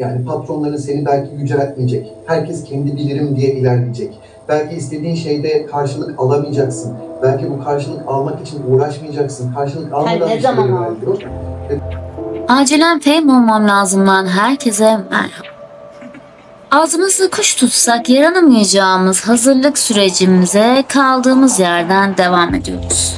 Yani patronların seni belki yüceltmeyecek. Herkes kendi bilirim diye ilerleyecek. Belki istediğin şeyde karşılık alamayacaksın. Belki bu karşılık almak için uğraşmayacaksın. Karşılık almadan ne bir zaman şeyler aldın? ilerliyor. Acilen fame olmam lazım lan. Herkese merhaba. Ağzımızı kuş tutsak yaranamayacağımız hazırlık sürecimize kaldığımız yerden devam ediyoruz.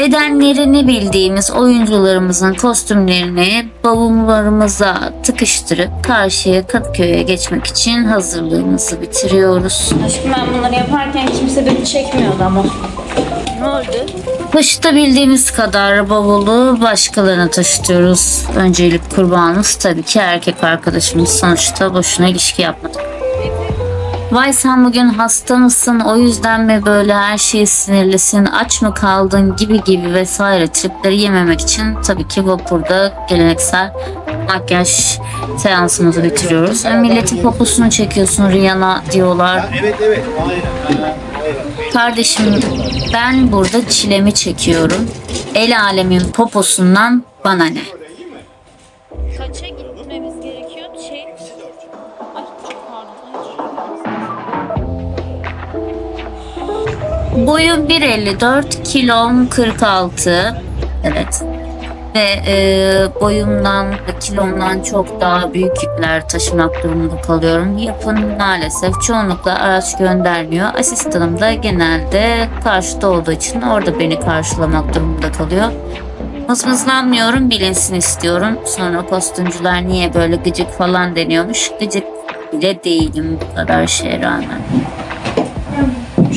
Bedenlerini bildiğimiz oyuncularımızın kostümlerini bavullarımıza tıkıştırıp karşıya Kadıköy'e geçmek için hazırlığımızı bitiriyoruz. Aşkım ben bunları yaparken kimse beni çekmiyordu ama. Ne oldu? Taşıtabildiğimiz kadar bavulu başkalarına taşıtıyoruz. Öncelik kurbanımız tabii ki erkek arkadaşımız. Sonuçta boşuna ilişki yapmadık. Vay sen bugün hasta mısın o yüzden mi böyle her şeye sinirlisin aç mı kaldın gibi gibi vesaire tripleri yememek için tabii ki vapurda geleneksel makyaj seansımızı bitiriyoruz. Ve milletin poposunu çekiyorsun Rihanna diyorlar. Evet evet aynen. Kardeşim ben burada çilemi çekiyorum. El alemin poposundan bana ne? Boyum 1.54, kilom 46. Evet. Ve e, boyumdan kilomdan çok daha büyük yükler taşımak durumunda kalıyorum. Yapın maalesef çoğunlukla araç göndermiyor. Asistanım da genelde karşıda olduğu için orada beni karşılamak durumunda kalıyor. Mızmızlanmıyorum bilinsin istiyorum. Sonra kostümcüler niye böyle gıcık falan deniyormuş. Gıcık bile değilim bu kadar şeye rağmen.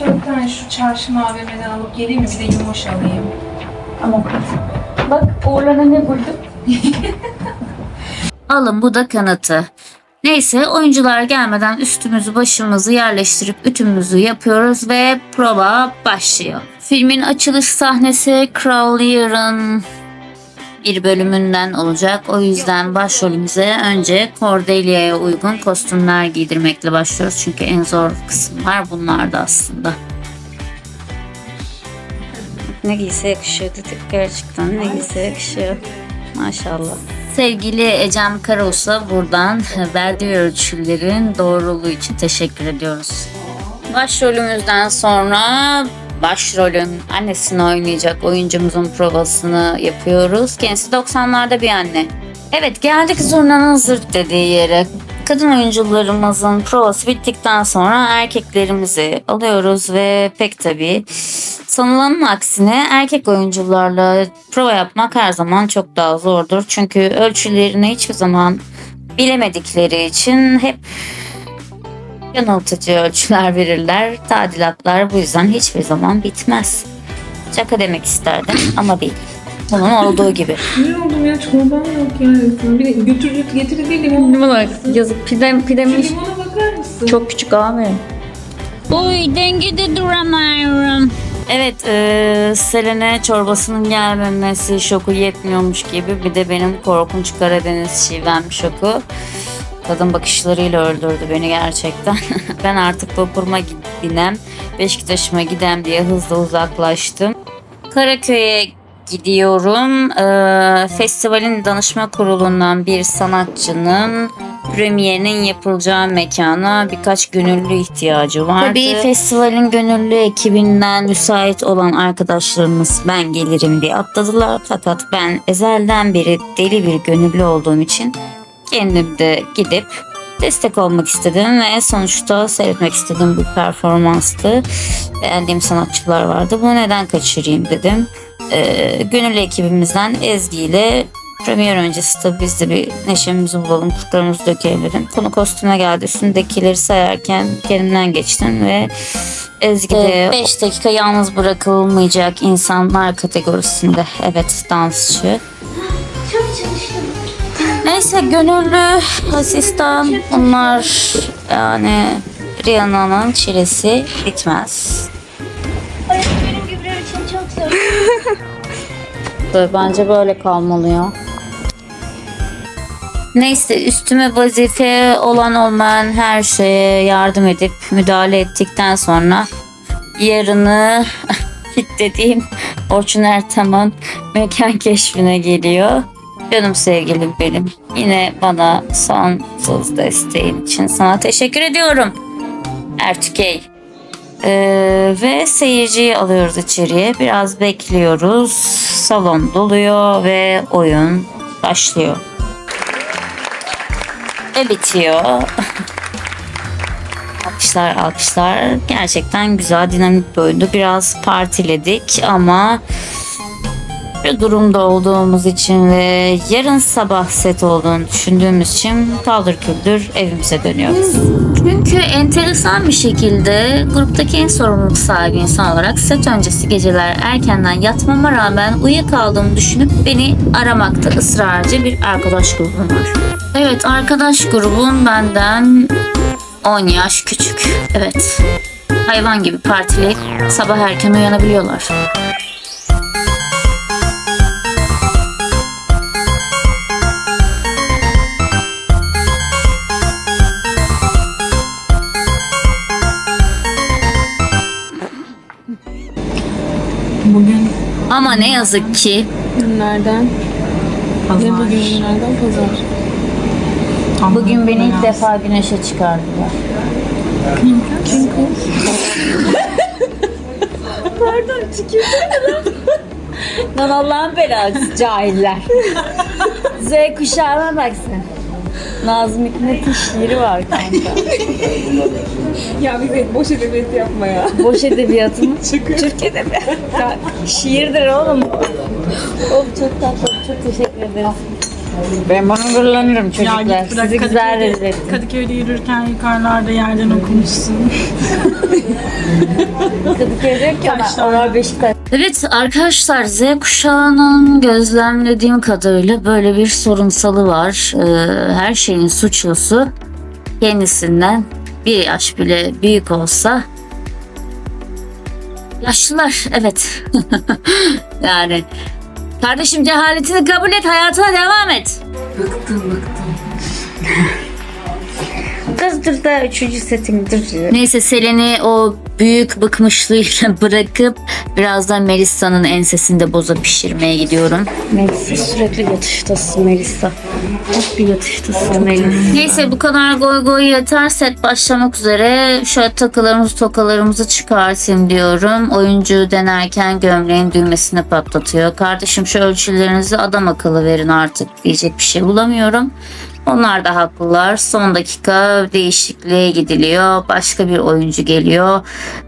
3-4 tane şu çarşı AVM'den alıp geleyim mi? Bir de yumuş alayım. Ama bak Uğur'la ne buldum? Alın bu da kanıtı. Neyse oyuncular gelmeden üstümüzü başımızı yerleştirip ütümüzü yapıyoruz ve prova başlıyor. Filmin açılış sahnesi Crowley'ın bir bölümünden olacak. O yüzden başrolümüze önce Cordelia'ya uygun kostümler giydirmekle başlıyoruz. Çünkü en zor kısımlar bunlardı aslında. Ne giyse yakışıyor dedik gerçekten. Ne giyse yakışıyor. Maşallah. Sevgili Ecem Karaus'a buradan verdiği ölçülerin doğruluğu için teşekkür ediyoruz. Başrolümüzden sonra başrolün annesini oynayacak oyuncumuzun provasını yapıyoruz. Kendisi 90'larda bir anne. Evet geldik zurnanın zırt dediği yere. Kadın oyuncularımızın provası bittikten sonra erkeklerimizi alıyoruz ve pek tabii sanılanın aksine erkek oyuncularla prova yapmak her zaman çok daha zordur. Çünkü ölçülerini hiçbir zaman bilemedikleri için hep yanıltıcı ölçüler verirler. Tadilatlar bu yüzden hiçbir zaman bitmez. Şaka demek isterdim ama değil. Bunun olduğu gibi. Ne oldum ya? Çorbam yok yani. Bir de götür getir değil limon. bak yazık pidem, pidemiş. Limona bakar mısın? Çok küçük abi. Uy dengede duramıyorum. Evet, e, Selene çorbasının gelmemesi şoku yetmiyormuş gibi bir de benim korkunç Karadeniz şivem şoku. Kadın bakışlarıyla öldürdü beni gerçekten. ben artık vapuruma binem, Beşiktaş'ıma gidem diye hızlı uzaklaştım. Karaköy'e gidiyorum. Ee, festivalin danışma kurulundan bir sanatçının premierinin yapılacağı mekana birkaç gönüllü ihtiyacı vardı. Tabii festivalin gönüllü ekibinden müsait olan arkadaşlarımız ben gelirim diye atladılar. Fakat ben ezelden beri deli bir gönüllü olduğum için kendim de gidip destek olmak istedim ve sonuçta seyretmek istediğim bir performanstı. Beğendiğim sanatçılar vardı. Bunu neden kaçırayım dedim. Ee, gönüllü ekibimizden Ezgi ile premier öncesi tabii biz de bir neşemizi bulalım, kurtlarımızı dökelim. Konu kostüme geldi. Üstündekileri sayarken kendimden geçtim ve Ezgi de 5 dakika yalnız bırakılmayacak insanlar kategorisinde. Evet dansçı. Neyse gönüllü asistan bunlar yani Rihanna'nın çilesi bitmez. Benim gübreler için çok zor. Böyle, bence böyle kalmalı ya. Neyse üstüme vazife olan olmayan her şeye yardım edip müdahale ettikten sonra yarını dediğim Orçun Ertaman mekan keşfine geliyor. Canım sevgilim benim. Yine bana sonsuz desteğin için sana teşekkür ediyorum. Ertükey. Ee, ve seyirciyi alıyoruz içeriye. Biraz bekliyoruz. Salon doluyor ve oyun başlıyor. Ve bitiyor. alkışlar alkışlar. Gerçekten güzel dinamik bir oyundu. Biraz partiledik ama bir durumda olduğumuz için ve yarın sabah set olduğunu düşündüğümüz için kaldır küldür evimize dönüyoruz. Çünkü enteresan bir şekilde gruptaki en sorumluluk sahibi insan olarak set öncesi geceler erkenden yatmama rağmen uyuyakaldığımı düşünüp beni aramakta ısrarcı bir arkadaş grubum var. Evet arkadaş grubum benden 10 yaş küçük. Evet. Hayvan gibi partileyip sabah erken uyanabiliyorlar. Bugün Ama ne yazık ki günlerden ne bugün günlerden pazar. bugün beni ilk defa güneşe çıkardılar. Çünkü Lan Allah'ın belası cahiller. Z kuşağına bak sen. Nazım Hikmet'in şiiri var kanka. ya bize boş edebiyat yapma ya. Boş edebiyatı mı? Türk edebiyatı. Ya, Şiirdir oğlum. Oğlum çok tatlı. Çok teşekkür ederim. Ben bana gururlanırım çocuklar. bırak Sizi güzel Kadıköy'de, rezil ettim. Kadıköy'de yürürken yukarılarda yerden okumuşsun. Kadıköy diyor ki ona Beşiktaş. Evet arkadaşlar Z kuşağının gözlemlediğim kadarıyla böyle bir sorunsalı var. Ee, her şeyin suçlusu kendisinden bir yaş bile büyük olsa yaşlılar evet. yani kardeşim cehaletini kabul et hayatına devam et. Bıktım bıktım. Kızdır da üçüncü setimdir. Neyse Selen'i o büyük bıkmışlığıyla bırakıp birazdan Melisa'nın ensesinde boza pişirmeye gidiyorum. Melisa sürekli yatıştasın Melisa. Bir yatıştasın Melisa. Neyse bu kadar goy goy yeter. Set başlamak üzere. Şöyle takılarımızı tokalarımızı çıkartayım diyorum. Oyuncu denerken gömleğin düğmesini patlatıyor. Kardeşim şu ölçülerinizi adam akıllı verin artık diyecek bir şey bulamıyorum. Onlar da haklılar. Son dakika değişikliğe gidiliyor. Başka bir oyuncu geliyor.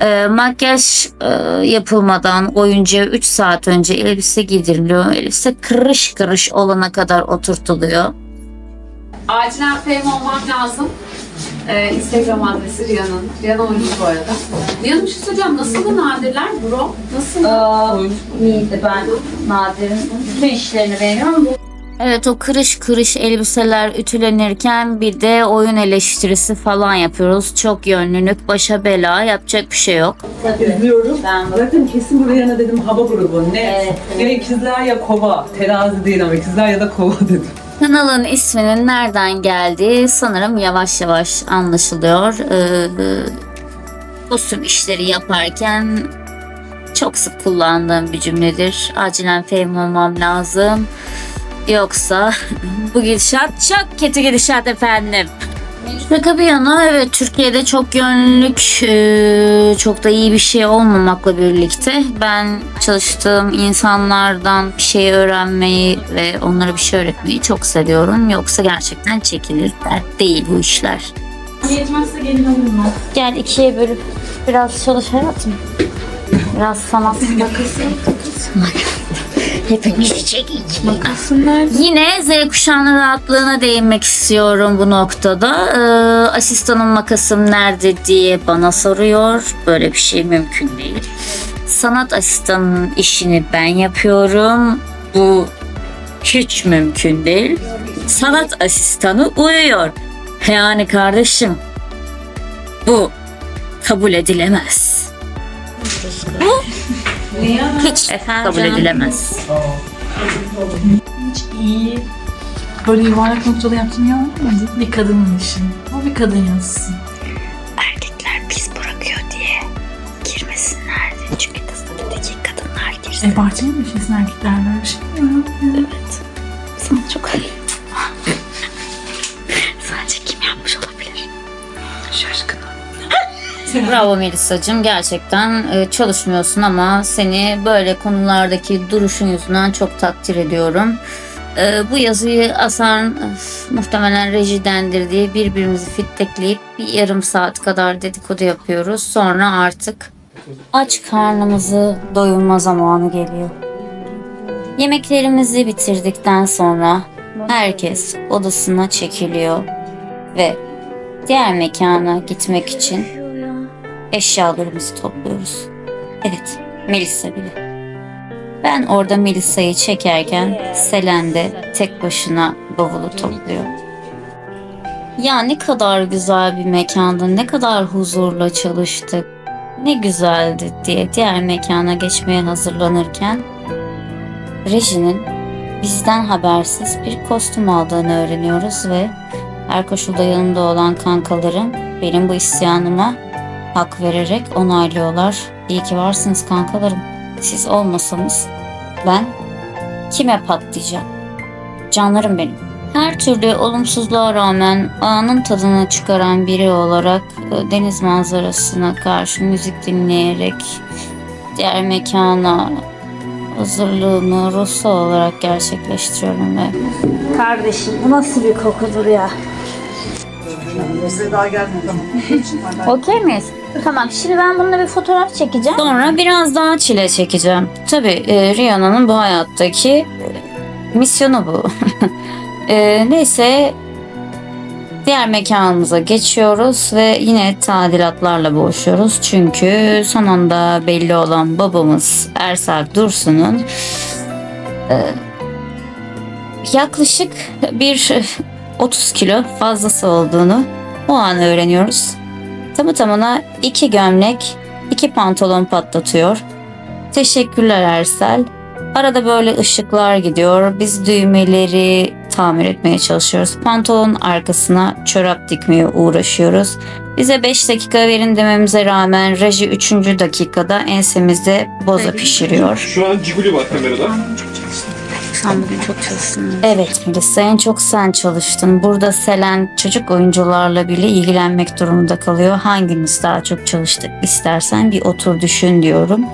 Ee, makyaj e, yapılmadan oyuncuya 3 saat önce elbise giydiriliyor. Elbise kırış kırış olana kadar oturtuluyor. Acilen fame olmam lazım. Ee, Instagram adresi Rihanna'nın. Rihanna oyuncu bu arada. Rihanna bir şey söyleyeceğim. Nasıl bu nadirler bro? Nasıl? İyiydi ben Nadir'in bütün işlerini beğeniyorum. Evet o kırış kırış elbiseler ütülenirken bir de oyun eleştirisi falan yapıyoruz. Çok yönlülük, başa bela yapacak bir şey yok. İzliyorum. Ben Zaten kesin buraya ne dedim hava grubu ne? Evet. Ya ikizler ya kova. Terazi değil ama ikizler ya da kova dedim. Kanalın isminin nereden geldiği sanırım yavaş yavaş anlaşılıyor. Ee, kostüm işleri yaparken çok sık kullandığım bir cümledir. Acilen fame olmam lazım. Yoksa bu gidişat çok kötü gidişat efendim. Şaka bir yana evet Türkiye'de çok yönlülük e, çok da iyi bir şey olmamakla birlikte ben çalıştığım insanlardan bir şey öğrenmeyi ve onlara bir şey öğretmeyi çok seviyorum. Yoksa gerçekten çekilir dert değil bu işler. Yetmezse gelin alırım. Gel ikiye bölüp biraz çalış hayatım. Biraz sanat. Hepimiz Yine Z kuşağının rahatlığına değinmek istiyorum bu noktada. Ee, asistanım makasım nerede diye bana soruyor. Böyle bir şey mümkün değil. Sanat asistanının işini ben yapıyorum. Bu hiç mümkün değil. Sanat asistanı uyuyor. Yani kardeşim bu kabul edilemez. Bu hiç kabul edilemez. Hiç iyi. Böyle yuvarlak noktalı yaptım ya. Bir kadının işi. O bir kadın yazsın. Erkekler pis bırakıyor diye girmesinler diye. Çünkü kızlardaki kadınlar girsin. E bahçeye mi işesin erkekler böyle şey mi? Evet. Bravo Melisa'cığım gerçekten e, çalışmıyorsun ama seni böyle konulardaki duruşun yüzünden çok takdir ediyorum. E, bu yazıyı Asan e, muhtemelen rejidendir diye birbirimizi fittekleyip bir yarım saat kadar dedikodu yapıyoruz. Sonra artık aç karnımızı doyurma zamanı geliyor. Yemeklerimizi bitirdikten sonra herkes odasına çekiliyor ve diğer mekana gitmek için eşyalarımızı topluyoruz. Evet, Melisa bile. Ben orada Melisa'yı çekerken Selen de tek başına bavulu topluyor. Ya ne kadar güzel bir mekandı, ne kadar huzurla çalıştık, ne güzeldi diye diğer mekana geçmeye hazırlanırken Reji'nin bizden habersiz bir kostüm aldığını öğreniyoruz ve her koşulda yanımda olan kankalarım benim bu isyanıma hak vererek onaylıyorlar. İyi ki varsınız kankalarım. Siz olmasanız ben kime patlayacağım? Canlarım benim. Her türlü olumsuzluğa rağmen anın tadını çıkaran biri olarak e, deniz manzarasına karşı müzik dinleyerek diğer mekana hazırlığımı ruhsal olarak gerçekleştiriyorum ve Kardeşim bu nasıl bir kokudur ya? Okey miyiz? Tamam şimdi ben bununla bir fotoğraf çekeceğim. Sonra biraz daha çile çekeceğim. Tabii e, Rihanna'nın bu hayattaki e, misyonu bu. E, neyse diğer mekanımıza geçiyoruz ve yine tadilatlarla boğuşuyoruz. Çünkü son anda belli olan babamız Ersal Dursun'un e, yaklaşık bir 30 kilo fazlası olduğunu o an öğreniyoruz. Tamı tamına iki gömlek, iki pantolon patlatıyor. Teşekkürler Ersel. Arada böyle ışıklar gidiyor. Biz düğmeleri tamir etmeye çalışıyoruz. Pantolonun arkasına çorap dikmeye uğraşıyoruz. Bize 5 dakika verin dememize rağmen reji 3. dakikada ensemizde boza pişiriyor. Şu an Ciguli var kamerada. Sen bugün çok çalıştın. Evet Melisa en çok sen çalıştın. Burada Selen çocuk oyuncularla bile ilgilenmek durumunda kalıyor. Hanginiz daha çok çalıştık istersen bir otur düşün diyorum.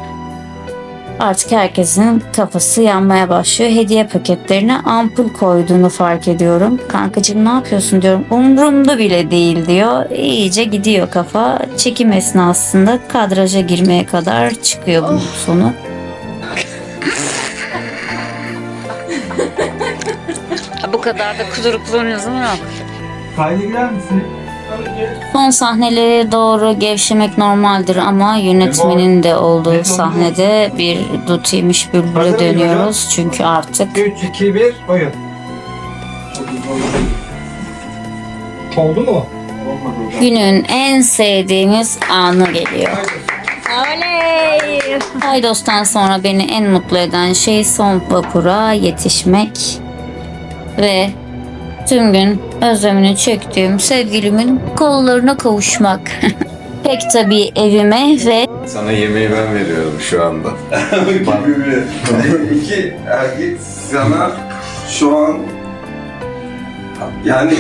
Artık herkesin kafası yanmaya başlıyor. Hediye paketlerine ampul koyduğunu fark ediyorum. Kankacığım ne yapıyorsun diyorum. Umurumda bile değil diyor. İyice gidiyor kafa. Çekim esnasında kadraja girmeye kadar çıkıyor bunun sonu. Bu kadar da kudurukluğun lüzumu yok. Kayda girer misin? Son sahnelere doğru gevşemek normaldir ama yönetmenin de olduğu sahnede bir dut yemiş bülbüle dönüyoruz. Çünkü artık 3, 2, 1, oyun. Oldu mu? günün en sevdiğimiz anı geliyor. Oley! Aydos'tan sonra beni en mutlu eden şey son vapura yetişmek ve tüm gün özlemini çektiğim sevgilimin kollarına kavuşmak. Pek tabii evime ve Sana yemeği ben veriyorum şu anda. İki erkek sana şu an yani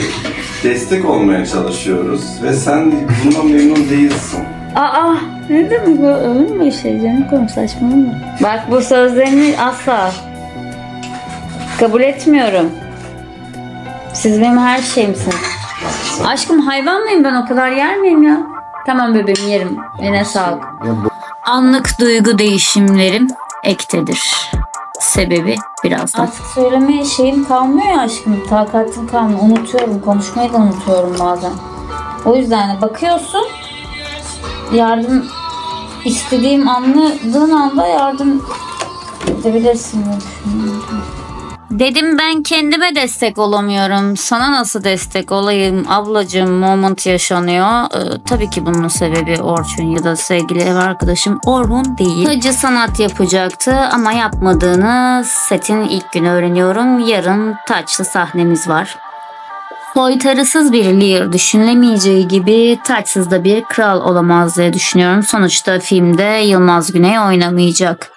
destek olmaya çalışıyoruz ve sen bundan memnun değilsin. Aa ne demek bu? Mi bir şey canım koyun saçmalama. Bak bu sözlerini asla kabul etmiyorum. Siz benim her şeyimsiniz. Aşkım hayvan mıyım ben o kadar yer miyim ya? Tamam bebeğim yerim. Yine sağlık. Anlık duygu değişimlerim ektedir. Sebebi birazdan. Artık söylemeye şeyim kalmıyor ya aşkım. Takatim kalmıyor. Unutuyorum. Konuşmayı da unutuyorum bazen. O yüzden bakıyorsun yardım istediğim anladığın anda yardım edebilirsin diye düşünüyorum. Dedim ben kendime destek olamıyorum. Sana nasıl destek olayım ablacığım moment yaşanıyor. Ee, tabii ki bunun sebebi Orçun ya da sevgili ev arkadaşım Orhun değil. Hacı sanat yapacaktı ama yapmadığını setin ilk günü öğreniyorum. Yarın taçlı sahnemiz var. Soytarısız bir Lear düşünülemeyeceği gibi taçsız da bir kral olamaz diye düşünüyorum. Sonuçta filmde Yılmaz Güney oynamayacak.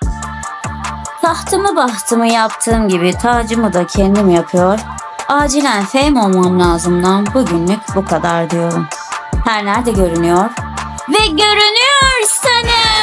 Tahtımı bahtımı yaptığım gibi tacımı da kendim yapıyor. Acilen fame olmam lazımdan bugünlük bu kadar diyorum. Her nerede görünüyor? Ve görünüyorsanız